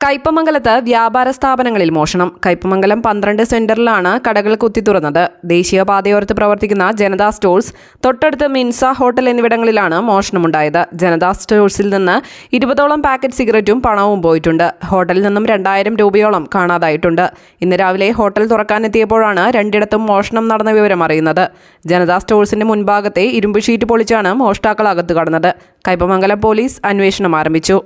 കയ്പമംഗലത്ത് വ്യാപാര സ്ഥാപനങ്ങളിൽ മോഷണം. കയ്പമംഗലം പന്ത്രണ്ട് സെന്ററിലാണ് കടകൾ കുത്തിത്തുറന്നത് ദേശീയപാതയോരത്ത് പ്രവർത്തിക്കുന്ന ജനതാ സ്റ്റോഴ്സ് തൊട്ടടുത്ത് മിൻസ ഹോട്ടൽ എന്നിവിടങ്ങളിലാണ് മോഷണമുണ്ടായത്. ജനതാ സ്റ്റോഴ്സിൽ നിന്ന് ഇരുപതോളം പാക്കറ്റ് സിഗരറ്റും പണവും പോയിട്ടുണ്ട്. ഹോട്ടലിൽ നിന്നും രണ്ടായിരം രൂപയോളം കാണാതായിട്ടുണ്ട്. ഇന്ന് രാവിലെ ഹോട്ടൽ തുറക്കാനെത്തിയപ്പോഴാണ് രണ്ടിടത്തും മോഷണം നടന്ന വിവരം അറിയുന്നത്. ജനതാ സ്റ്റോഴ്സിന്റെ മുൻഭാഗത്തെ ഇരുമ്പ് ഷീറ്റ് പൊളിച്ചാണ് മോഷ്ടാക്കൾ അകത്ത് കടന്നത്. കയ്പമംഗലം പോലീസ് അന്വേഷണം ആരംഭിച്ചു.